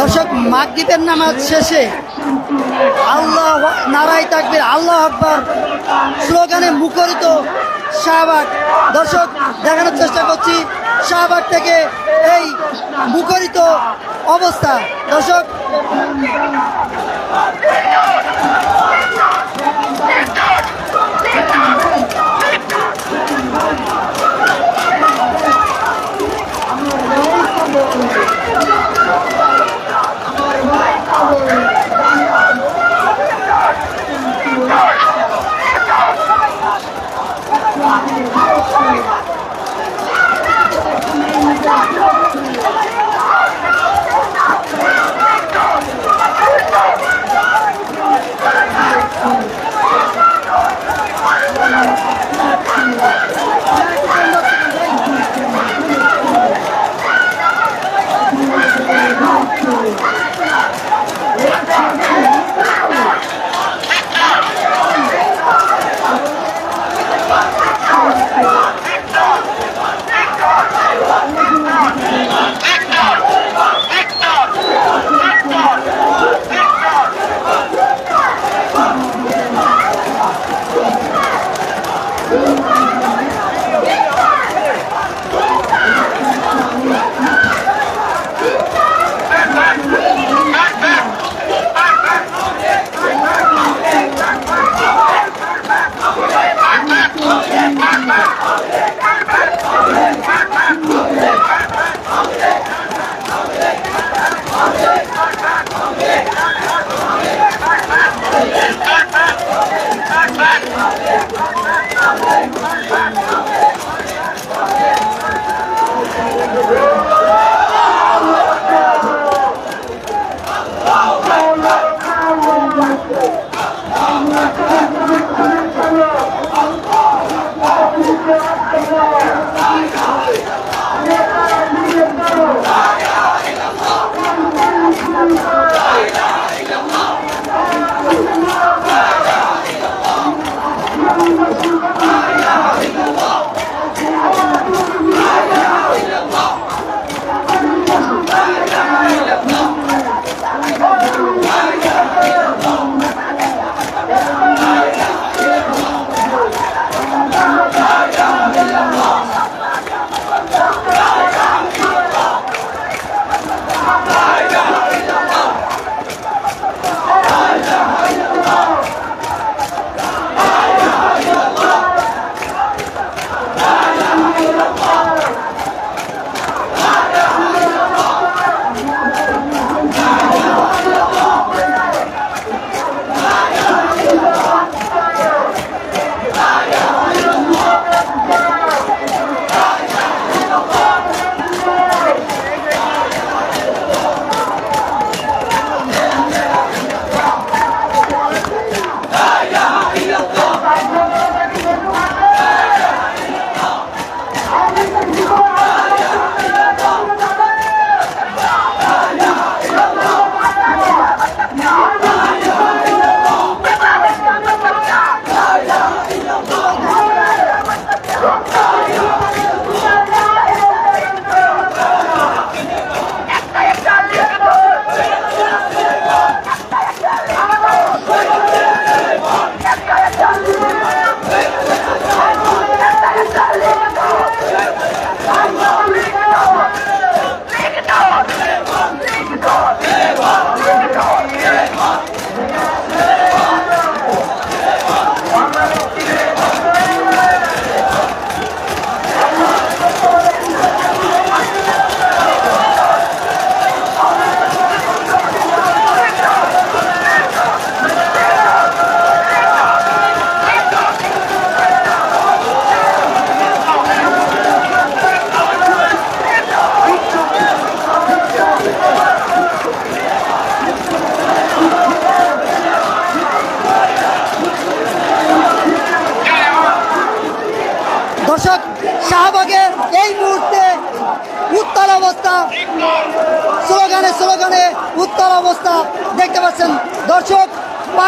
দর্শক, মাগরিবের নামাজ শেষে আল্লাহ নারাই থাকবে আল্লাহ আকবর স্লোগানে মুখরিত শাহবাগ। দর্শক, দেখানোর চেষ্টা করছি শাহবাগ থেকে এই মুখরিত অবস্থা। দর্শক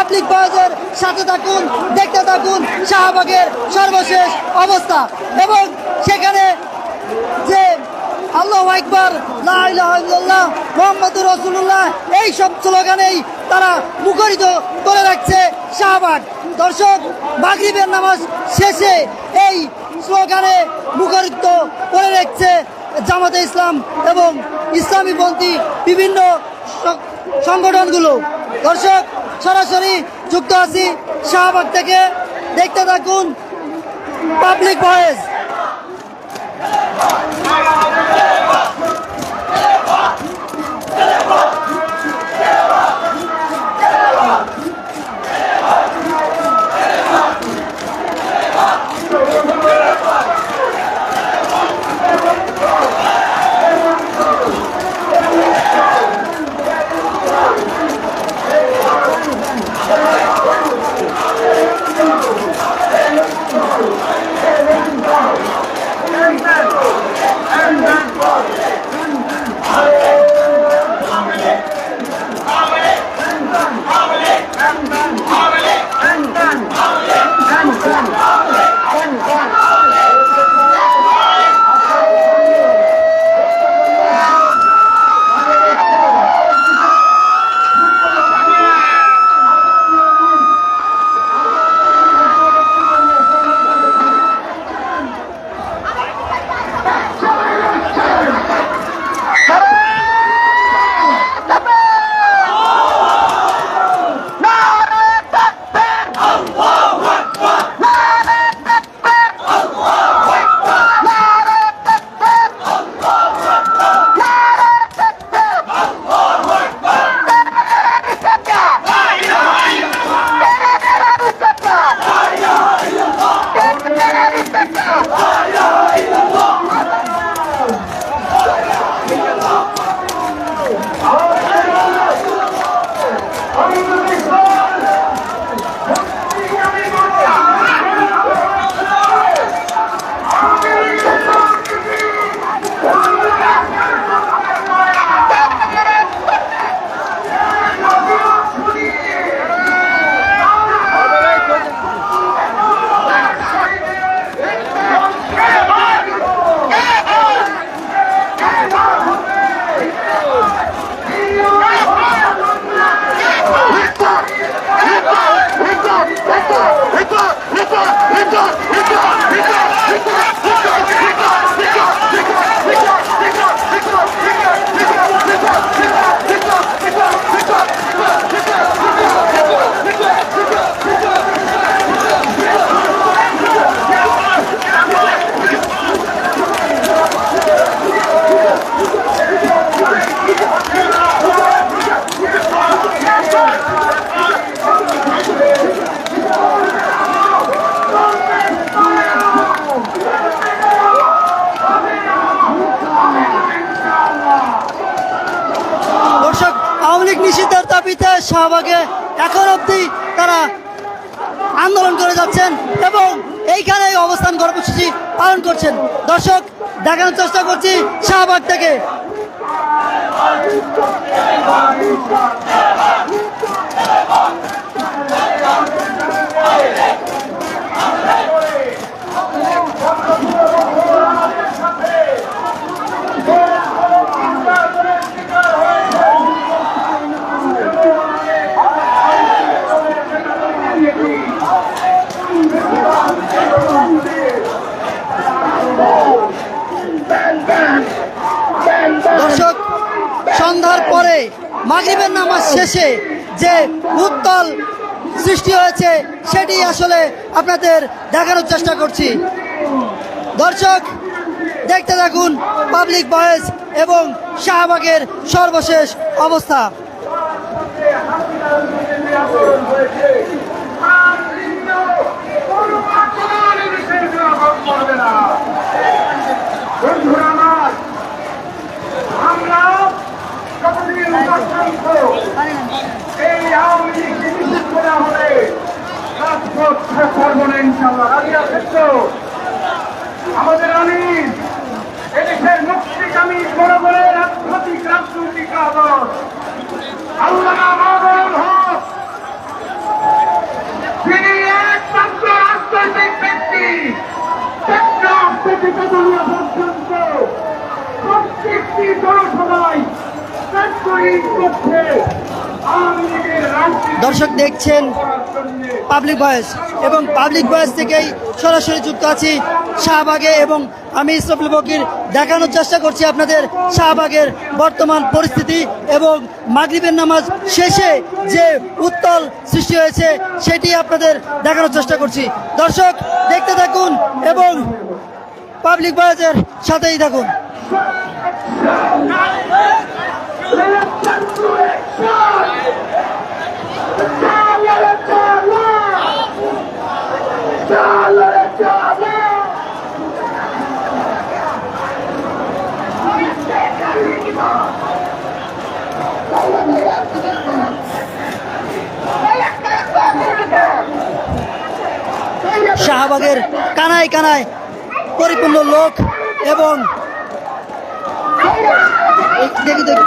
পাবলিক বয়েজের সাথে থাকুন, দেখতে থাকুন, শাহবাগের সর্বশেষ অবস্থা। এবং সেখানে যে আল্লাহ একবার মোহাম্মদ রসুল্লাহ এই সব স্লোগানেই তারা মুখরিত করে রাখছে শাহবাগ। দর্শক, মাগরিবের নামাজ শেষে এই স্লোগানে মুখরিত করে রাখছে জামাতে ইসলাম এবং ইসলামীপন্থী বিভিন্ন সংগঠনগুলো। দর্শক সরাসরি যুক্ত আছি শাহবাগ থেকে। দেখতে থাকুন পাবলিক ভয়েস শাহবাগে এখন অবধি তারা আন্দোলন করে যাচ্ছেন এবং এইখানে অবস্থান কর্মসূচি পালন করছেন। দর্শক, দেখানোর চেষ্টা করছি শাহবাগ থেকে দর্শক সন্ধ্যার পরে মাগরিবের নামাজ শেষে যে উত্তল সৃষ্টি হয়েছে, সেটি আসলে আপনাদের দেখানোর চেষ্টা করছি। দর্শক, দেখতে থাকুন পাবলিক ভয়েস এবং শাহবাগের সর্বশেষ অবস্থা। বন্ধুরা আমার আমরা যতদিন পর্যন্ত এই আওয়ামী লীগকে নিষেধ করা হবে রাজপথ করব না ইনশাল্লাহ রাজি আছেন তো? আমাদের আমির এদেশের মুক্তিকামী জনগণের রাজনৈতিক রাজনৈতিক আদর আল্লাহ মাদল হক। তিনি একমাত্র রাজনৈতিক ব্যক্তি। টেকনাফ থেকে পর্যন্ত। প্রত্যেকটি জনসভায় করছে আওয়ামী দর্শক দেখছেন। পাবলিক ভয়েস এবং পাবলিক ভয়েস থেকেই সরাসরি যুক্ত আছি শাহবাগে এবং আমি ইসরফুল বকির দেখানোর চেষ্টা করছি আপনাদের শাহবাগের বর্তমান পরিস্থিতি এবং মাগরিবের নামাজ শেষে যে উত্তল সৃষ্টি হয়েছে সেটি আপনাদের দেখানোর চেষ্টা করছি দর্শক দেখতে থাকুন এবং পাবলিক ভয়েসের সাথেই থাকুন শাহবাগের কানায় কানায় পরিপূর্ণ লোক এবং দেখি দেখি।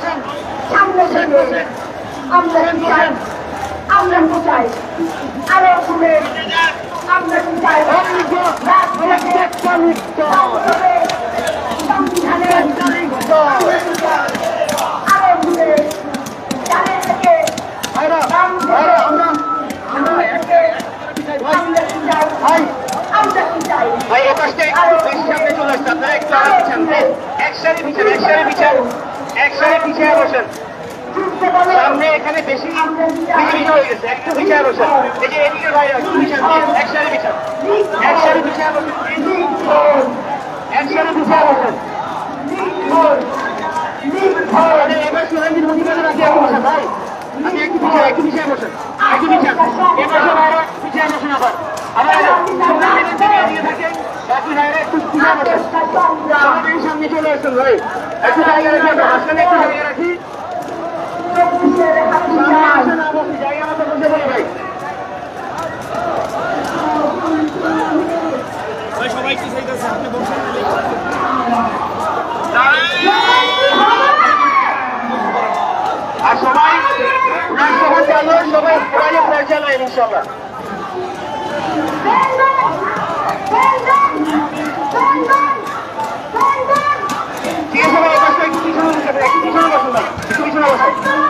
থেকে সামনে থেকে আমরা কি চাই আমরা কি ভাই এ পাশে চলে আসছে আপনারা একটু পিছান এক সারি পিছান এক সারি পিছান এক সারি পিছিয়ে বসেন সামনে এখানে বেশি বিজয়ী হয়ে বিচার বসে এই ভাই একসাথে বিচার একসাথে বিচার বসে একসাথে বিচার বসেন ভাই আপনি একটু বিচার একটু বিচার বসেন একটু বসেন বসেন সামনে চলে আসুন ভাই একটু জায়গা রাখি আমরা মাঝখানে একটু জায়গা রাখি। জায়গা মতো বসে পড়ি ভাই আর সবাই চালু সবাই পৌঁছালো ইনশাল্লাহ ঠিক আছে ভাই এবার একটু বসে না? কিছু কিছু না একটু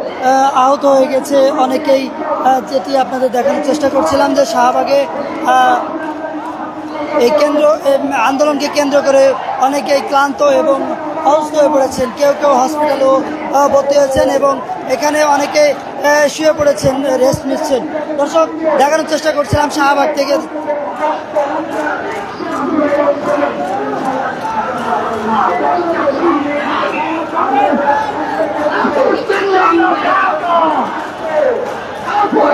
আহত হয়ে গেছে অনেকেই। যেটি আপনাদের দেখানোর চেষ্টা করছিলাম যে শাহবাগে এই কেন্দ্র আন্দোলনকে কেন্দ্র করে অনেকেই ক্লান্ত এবং অসুস্থ হয়ে পড়েছেন। কেউ কেউ হসপিটালেও ভর্তি হয়েছেন এবং এখানে অনেকে শুয়ে পড়েছেন, রেস্ট নিচ্ছেন। দর্শক, দেখানোর চেষ্টা করছিলাম শাহবাগ থেকে।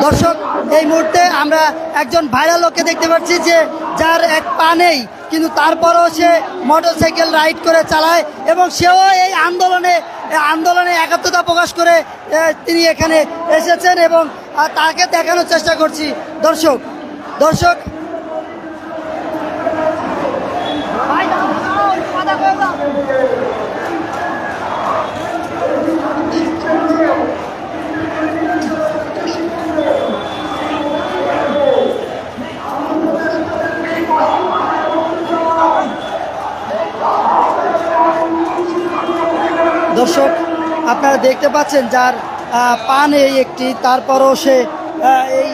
দর্শক, এই মুহূর্তে আমরা একজন ভাইরাল লোককে দেখতে পাচ্ছি যে যার এক পা নেই, কিন্তু তারপরও সে মোটরসাইকেল রাইড করে চালায় এবং সেও এই আন্দোলনে আন্দোলনে একাত্মতা প্রকাশ করে তিনি এখানে এসেছেন এবং তাকে দেখানোর চেষ্টা করছি। দর্শক দর্শক আপনারা দেখতে পাচ্ছেন যার পা নেই একটি তারপরও সে এই